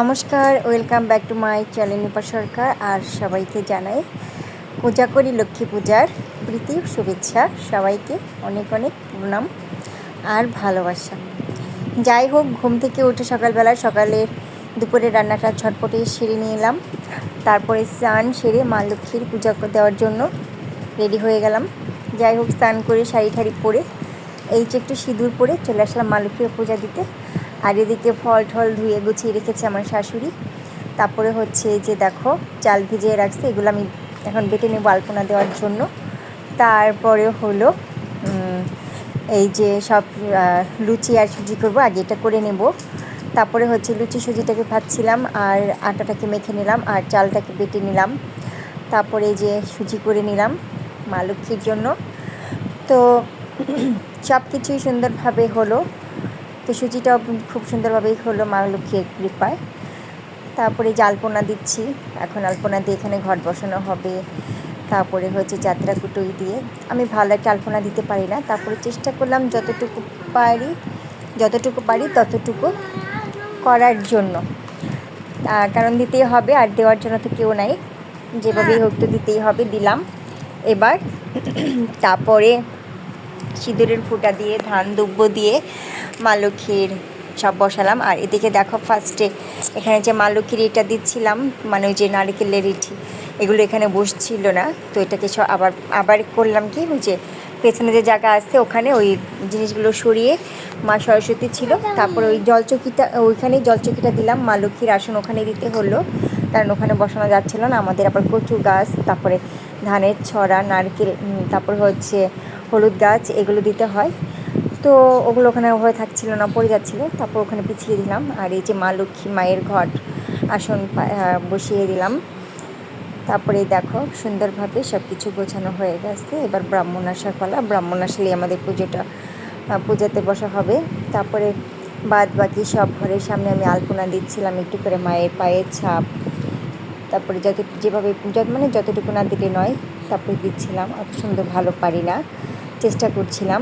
নমস্কার, welcome back to my channel Nipa Sarkar আর সবাইকে জানাই পূজা করি, লক্ষ্মী পূজার প্রীতি শুভেচ্ছা। সবাইকে অনেক অনেক প্রণাম আর ভালোবাসা। যাই হোক, ঘুম থেকে উঠে সকালবেলা সকালে দুপুরে রান্নাটা ছটপটে সেরে নিয়ে এলাম। তারপরে স্নান সেরে মা লক্ষ্মীর পূজা দেওয়ার জন্য রেডি হয়ে গেলাম। যাই হোক, স্নান করে শাড়ি ঠাড়ি পরে এই যে একটু সিঁদুর পরে চলে আসলাম মা লক্ষ্মীর পূজা দিতে। আর এদিকে ফল টল ধুয়ে গুছিয়ে রেখেছে আমার শাশুড়ি। তারপরে হচ্ছে যে দেখো, চাল ভিজিয়ে রাখছে, এগুলো আমি এখন বেটে নেব আলপনা দেওয়ার জন্য। তারপরে হলো এই যে সব লুচি আর সুজি করব, আগে এটা করে নেব। তারপরে হচ্ছে লুচি সুজিটাকে ভাজছিলাম আর আটাটাকে মেখে নিলাম আর চালটাকে বেটে নিলাম। তারপরে যে সুজি করে নিলাম মা লক্ষ্মীর জন্য। তো সব কিছুই সুন্দরভাবে হলো। তো সুজিটাও খুব সুন্দরভাবেই হলো মা লক্ষ্মীর কৃপায়। তারপরে যে দিচ্ছি, এখন আলপনা দিয়ে এখানে ঘট বসানো হবে। তারপরে হচ্ছে যাত্রা কুটুই দিয়ে। আমি ভালো একটা আলপনা দিতে পারি না, তারপরে চেষ্টা করলাম যতটুকু পারি যতটুকু পারি ততটুকু করার জন্য। কারণ দিতেই হবে, আর দেওয়ার জন্য তো কেউ নাই। যেভাবেই হোক তো দিতেই হবে, দিলাম। এবার তারপরে সিঁদুরের ফুটা দিয়ে, ধান, দুব্ব দিয়ে মা লক্ষ্মীর সব বসালাম। আর এদিকে দেখো ফার্স্টে এখানে যে মা লক্ষ্মীর এটা দিচ্ছিলাম মানে ওই যে নারিকেলের ইটি, এগুলো এখানে বসছিল না। তো এটাকে সব আবার আবার করলাম কি, ওই যে পেছনে যে জায়গা আছে, ওখানে ওই জিনিসগুলো সরিয়ে মা সরস্বতী ছিল। তারপরে ওই জলচকিটা, ওইখানেই জলচকিটা দিলাম। মা লক্ষ্মীর আসন ওখানে দিতে হলো, কারণ ওখানে বসানো যাচ্ছিল না। আমাদের আবার কচু গাছ, তারপরে ধানের ছড়া, নারকেল তারপর হচ্ছে হলুদ গাছ, এগুলো দিতে হয়। তো ওগুলো ওখানে ওভাবে থাকছিল না, পড়ে যাচ্ছিল। তারপর ওখানে পিছিয়ে দিলাম। আর এই যে মা লক্ষ্মী মায়ের ঘট, আসন বসিয়ে দিলাম। তারপরে দেখো, সুন্দরভাবে সব কিছু গোছানো হয়ে গেছে। এবার ব্রাহ্মণ আসার পালা। ব্রাহ্মণ আসলে আমাদের পুজোটা পূজাতে বসা হবে। তারপরে বাদ বাকি সব ঘরের সামনে আমি আলপনা দিচ্ছিলাম একটু করে মায়ের পায়ের ছাপ। তারপরে যত, যেভাবে মানে যতটুকু না দিলে নয়, তারপরে দিচ্ছিলাম। অত সুন্দর ভালো পারি না। চেষ্টা করছিলাম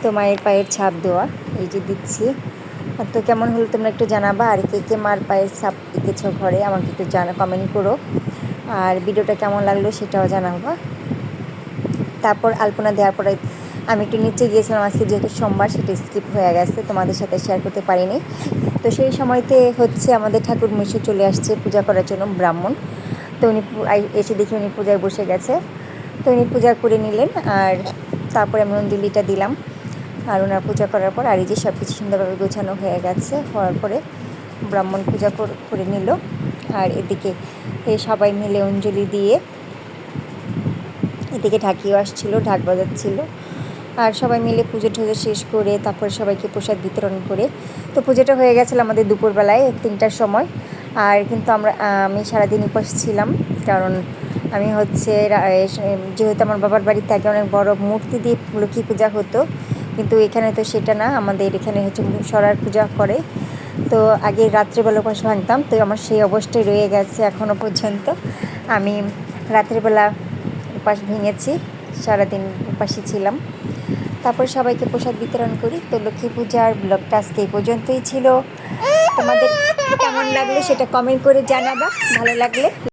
তো মায়ের পায়ের ছাপ দেওয়া, এই যে দিচ্ছি। তো কেমন হলো তোমরা একটু জানাবা, আর কে কে মার পায়ের ছাপ দিতেছো ঘরে আমাকে একটু জানা কমেন্ট করো। আর ভিডিওটা কেমন লাগল সেটাও জানাবা। তারপর আলপনা দেওয়ার পরে আমি একটু নিচে গিয়েছিলাম, আজকে যেহেতু সোমবার সেটা স্কিপ হয়ে গেছে, তোমাদের সাথে শেয়ার করতে পারিনি। তো সেই সময়তে হচ্ছে আমাদের ঠাকুর মিশু চলে আসছে পূজা করার জন্য ব্রাহ্মণ। তো উনি এসে দেখি উনি পূজায় বসে গেছে। তো উনি পূজা করে নিলেন, আর তারপরে আমি অঞ্জলিটা দিলাম। আর ওনার পূজা করার পর আর এই যে সব কিছু সুন্দরভাবে গোছানো হয়ে গেছে, হওয়ার পরে ব্রাহ্মণ পূজা কর- নিল। আর এদিকে সবাই মিলে অঞ্জলি দিয়ে এদিকে ঢাকিও আসছিল, ঢাক বাজাচ্ছিল। আর সবাই মিলে পুজো টুজো শেষ করে তারপরে সবাইকে প্রসাদ বিতরণ করে। তো পুজোটা হয়ে গেছিল আমাদের দুপুরবেলায়, তিনটার সময়। আর কিন্তু আমরা, আমি সারাদিন উপাস ছিলাম, কারণ আমি হচ্ছে যেহেতু আমার বাবার বাড়িতে আগে অনেক বড় মূর্তি দিয়ে লক্ষ্মী পূজা হতো, কিন্তু এখানে তো সেটা না, আমাদের এখানে হচ্ছে সরার পূজা করে। তো আগে রাত্রেবেলা উপাস ভাঙতাম, তো আমার সেই অবস্থায় রয়ে গেছে এখনও পর্যন্ত। আমি রাত্রেবেলা উপাস ভেঙেছি, সারাদিন উপাসী ছিলাম। তারপর সবাইকে প্রসাদ বিতরণ করি। তো লক্ষ্মী পূজার ব্লগটা আজকে এই পর্যন্তই ছিল। তোমাদের কেমন লাগল সেটা কমেন্ট করে জানাবা, ভালো লাগলে।